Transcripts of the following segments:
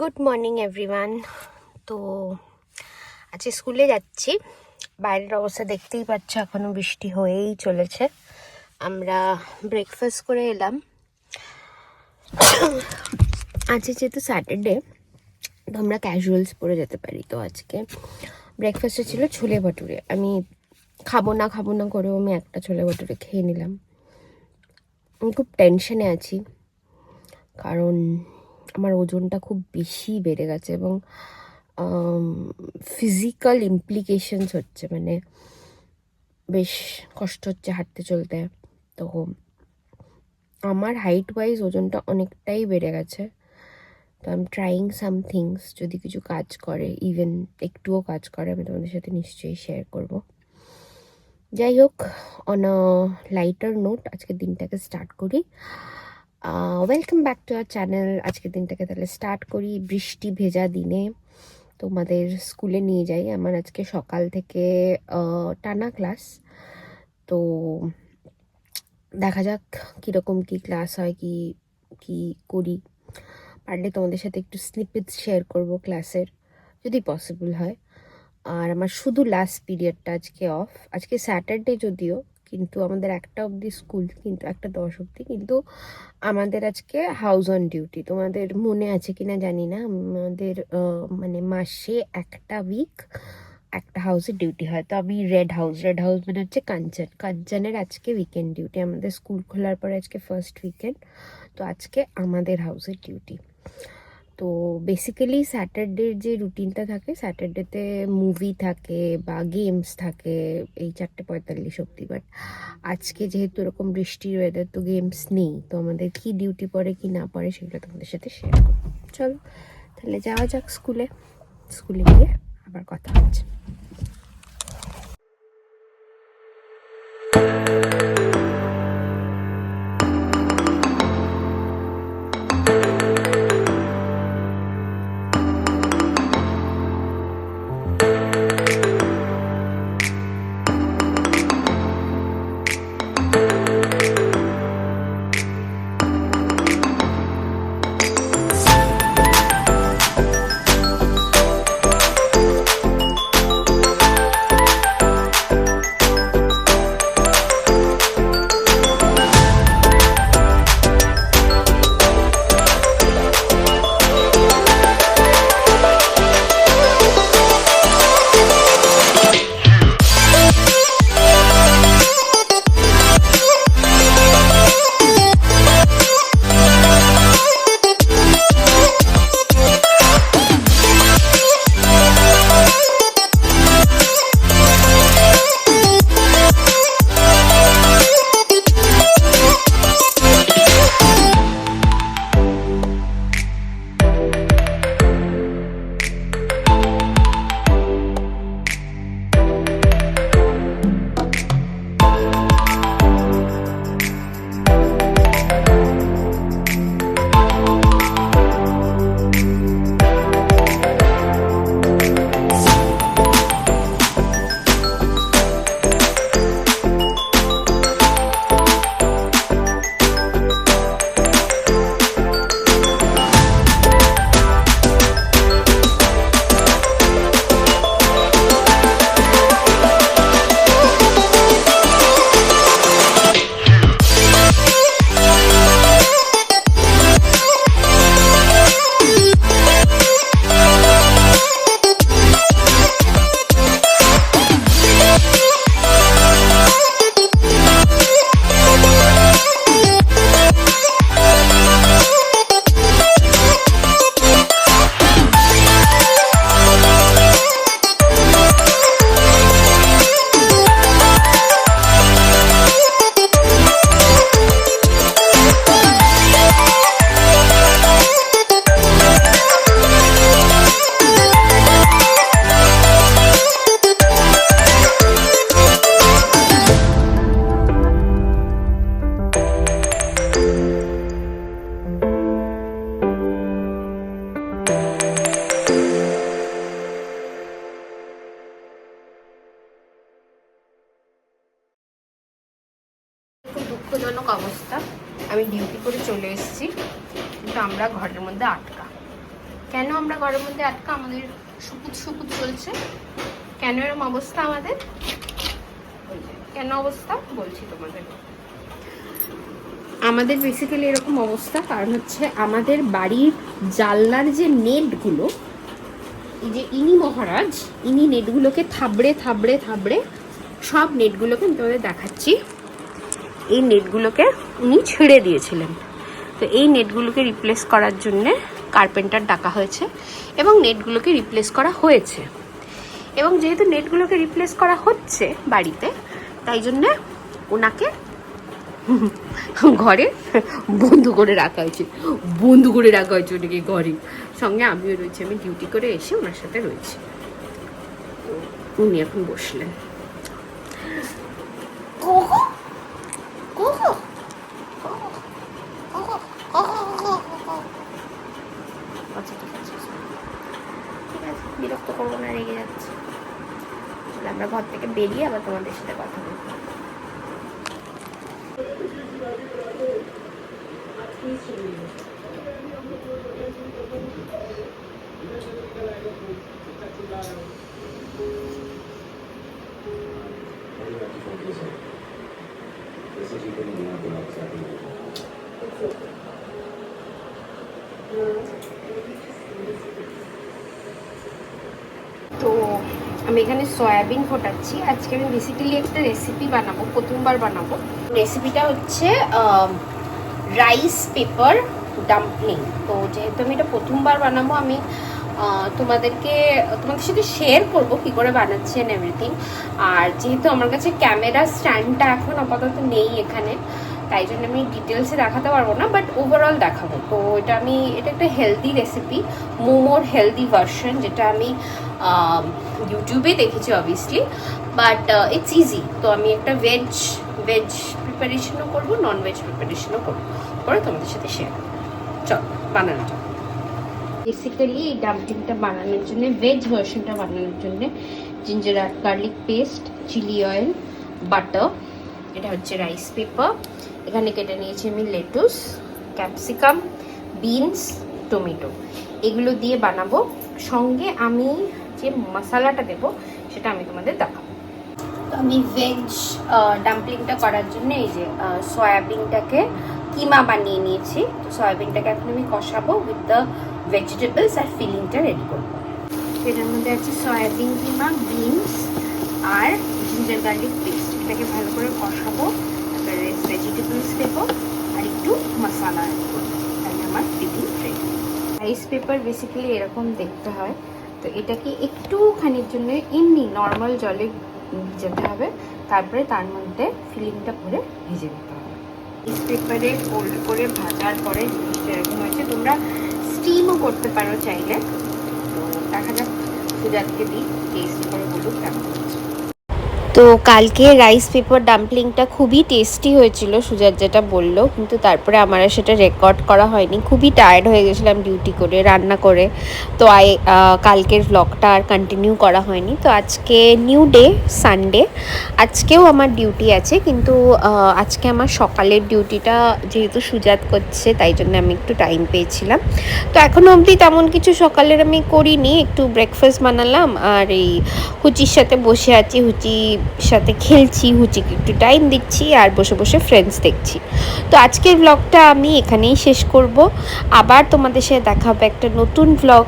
Good morning everyone তো আজকে স্কুলে যাচ্ছি। বাইরের অবস্থা দেখতেই পাচ্ছ এখনও বৃষ্টি হয়েই চলেছে। আমরা ব্রেকফাস্ট করে এলাম। আজকে যেহেতু স্যাটারডে তো আমরা ক্যাজুয়ালস পরে যেতে পারি। তো আজকে ব্রেকফাস্টে ছিল ছোলে ভটুরে। আমি খাব না খাব না করেও আমি একটা ছোলে ভটুরে খেয়ে নিলাম। আমি খুব টেনশনে আছি। কারণ আমার ওজনটা খুব বেশি বেড়ে গেছে এবং ফিজিক্যাল ইমপ্লিকেশনস হচ্ছে। মানে বেশ কষ্ট হচ্ছে হাঁটতে চলতে। তো আমার হাইট ওয়াইজ ওজনটা অনেকটাই বেড়ে গেছে। তো I am trying some things যদি কিছু কাজ করে ইভেন একটুও কাজ করে, আমি তোমাদের সাথে নিশ্চয়ই শেয়ার করব। যাই হোক অন লাইটার নোট আজকের দিনটাকে স্টার্ট করি। Welcome back to our channel আজকের দিনটাকে তাহলে স্টার্ট করি বৃষ্টি ভেজা দিনে। তোমাদের স্কুলে নিয়ে যাই। আমার আজকে সকাল থেকে টানা ক্লাস তো দেখা যাক কীরকম কী ক্লাস হয়, কি কি করি। পারলে তোমাদের সাথে একটু স্নিপেট শেয়ার করব ক্লাসের যদি পসিবল হয়। আর আমার শুধু লাস্ট পিরিয়ডটা আজকে অফ আজকে স্যাটারডে যদিও কিন্তু আমাদের একটা অবধি স্কুল, কিন্তু একটা দশ অবধি, কিন্তু আমাদের আজকে হাউস অন ডিউটি তোমাদের মনে আছে কি না জানি না। আমাদের মানে মাসে একটা উইক একটা হাউসে ডিউটি হয়। তো আমি রেড হাউস রেড হাউস মানে হচ্ছে কাঞ্চন। কাঞ্চনের আজকে উইকেন্ড ডিউটি আমাদের স্কুল খোলার পরে আজকে ফার্স্ট উইকেন্ড তো আজকে আমাদের হাউসের ডিউটি তো বেসিক্যালি স্যাটারডের যে রুটিনটা থাকে স্যাটারডেতে মুভি থাকে বা গেমস থাকে, এই চারটে পঁয়তাল্লিশ অব্দি বাট আজকে যেহেতু এরকম বৃষ্টির ওয়েদার তো গেমস নেই। তো আমাদের কি ডিউটি পড়ে, কি না পড়ে, সেগুলো তোমাদের সাথে শেয়ার করব। চলো, তাহলে যাওয়া যাক স্কুলে স্কুলে গিয়ে আবার কথা হচ্ছে। খুব আমরা ঘরের মধ্যে আটকা। কেন আমরা ঘরের মধ্যে আটকা? আমাদের সুপুত সুপুত চলছে। কেন এরকম অবস্থা আমাদের? কেন অবস্থা? বলছি তোমাদের। আমাদের বেসিক্যালি এরকম অবস্থা। কারণ হচ্ছে আমাদের বাড়ির জানলার যে নেটগুলো, এই যে ইনি মহারাজ, ইনি নেটগুলোকে থাবড়ে থাবড়ে থাবড়ে সব নেটগুলোকে আমি তোমাদের দেখাচ্ছি। এই নেটগুলোকে উনি ছেড়ে দিয়েছিলেন। তো এই নেটগুলোকে রিপ্লেস করার জন্যে কার্পেন্টার ডাকা হয়েছে এবং নেটগুলোকে রিপ্লেস করা হয়েছে। এবং যেহেতু নেটগুলোকে রিপ্লেস করা হচ্ছে বাড়িতে, তাই জন্যে ওনাকে ঘরে বন্ধ করে রাখা হয়েছে। বন্ধ করে রাখা হয়েছে ওনাকে ঘরে। সঙ্গে আমিও রয়েছি, আমি ডিউটি করে এসে ওনার সাথে রয়েছি। উনি এখন বসলেন আচ্ছা ঠিক আছে ঠিক আছে বিরক্ত করব না রেগে যাচ্ছে। আমরা ঘর থেকে বেরিয়ে আবার তোমাদের সাথে কথা বলব। তো আমি এখানে সয়াবিন ফোটাচ্ছি। আজকে আমি বেসিক্যালি একটা রেসিপি বানাবো, প্রথমবার বানাবো। রেসিপিটা হচ্ছে রাইস পেপার ডাম্পলিং তো যেহেতু আমি এটা প্রথমবার বানাবো, আমি তোমাদেরকে, তোমাদের সাথে শেয়ার করব কি করে বানাচ্ছেন এভরিথিং আর যেহেতু আমার কাছে ক্যামেরা স্ট্যান্ডটা এখন আপাতত নেই এখানে তাই জন্য আমি ডিটেলসে দেখাতে পারব না বাট ওভারঅল দেখাবো। তো এটা আমি, এটা একটা হেলদি রেসিপি মোমোর হেলদি ভার্সন যেটা আমি ইউটিউবে দেখেছি অবভিয়াসলি বাট ইটস ইজি তো আমি একটা ভেজ ভেজ প্রিপারেশনও করব নন ভেজ প্রিপারেশনও করব। করে তোমাদের সাথে শেয়ার চল, বানানো বেসিক্যালি এই ডাম্পলিংটা বানানোর জন্য ভেজ ভার্সনটা বানানোর জন্য ginger garlic paste chilli oil butter এটা হচ্ছে রাইস পেপার এখানে কেটে নিয়েছি আমি লেটুস, ক্যাপসিকাম, বিনস, টমেটো। এগুলো দিয়ে বানাবো। সঙ্গে আমি যে মশলাটা দেব, সেটা আমি তোমাদের দেখাবো। তো আমি ভেজ ডাম্পলিংটা করার জন্য এই যে সয়াবিনটাকে কিমা বানিয়ে নিয়েছি। তো সয়াবিনটাকে এখন আমি কষাবো উইথ দ্য ভেজিটেবলস আর ফিলিংটা রেডি করব। এটার মধ্যে আছে সয়াবিন কিমা, বিনস আর জিঞ্জার গার্লিক পেস্ট এটাকে ভালো করে কষাবো। ভেজিটেবলস দেবো আর একটু মশলা অ্যাড করব। তাহলে আমার filling ready rice paper basically এরকম দেখতে হয়। তো এটাকে একটুখানির জন্য এমনি নর্মাল জলে ভিজাতে হবে। তারপরে তার মধ্যে ফিলিংটা করে ভিজে দিতে হবে। রাইস পেপারে ফোল্ড করে ভাজার পরে জিনিসটা এরকম হয়েছে। তোমরা স্টিমও করতে পারো চাইলে। তো দেখা যাক সুজাতকে দিই। টেস্ট করে বলুক কেমন। তো কালকে রাইস পেপার ডাম্পলিংটা খুবই টেস্টি হয়েছিল, সুজাত যেটা বলল। কিন্তু তারপরে আমার সেটা রেকর্ড করা হয়নি। খুবই টায়ার্ড হয়ে গেছিলাম ডিউটি করে, রান্না করে। তো আই কালকের ব্লগটা আর কন্টিনিউ করা হয়নি। তো আজকে নিউ ডে সানডে আজকেও আমার ডিউটি আছে, কিন্তু আজকে আমার সকালের ডিউটিটা যেহেতু সুজাত করছে, তাই জন্য আমি একটু টাইম পেয়েছিলাম। তো এখনও অবধি তেমন কিছু সকালের আমি করিনি। একটু ব্রেকফাস্ট বানালাম, আর এই হুচির সাথে বসে আছি। হুচির সাথে খেলছি, হুচিকে একটু টাইম দিচ্ছি আর বসে বসে ফ্রেন্ডস দেখছি। তো আজকের ব্লগটা আমি এখানেই শেষ করব। আবার তোমাদের সাথে দেখা হবে একটা নতুন ব্লগ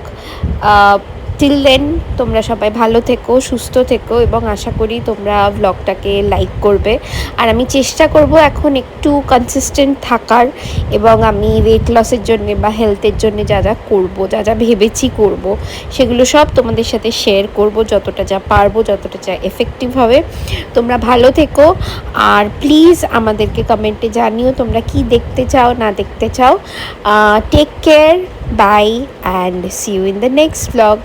টিল দেন তোমরা সবাই ভালো থেকো, সুস্থ থেকো এবং আশা করি তোমরা ব্লগটাকে লাইক করবে। আর আমি চেষ্টা করব এখন একটু কনসিস্টেন্ট থাকার এবং আমি ওয়েট লসের জন্য বা হেলথের জন্য যা যা করব, যা যা ভেবেছি করব, সেগুলো সব তোমাদের সাথে শেয়ার করব যতটা যা পারব, যতটা যা এফেক্টিভ হবে। তোমরা ভালো থেকো। আর প্লিজ আমাদেরকে কমেন্টে জানিও তোমরা কি দেখতে চাও, না দেখতে চাও। Take care bye and see you in the next blog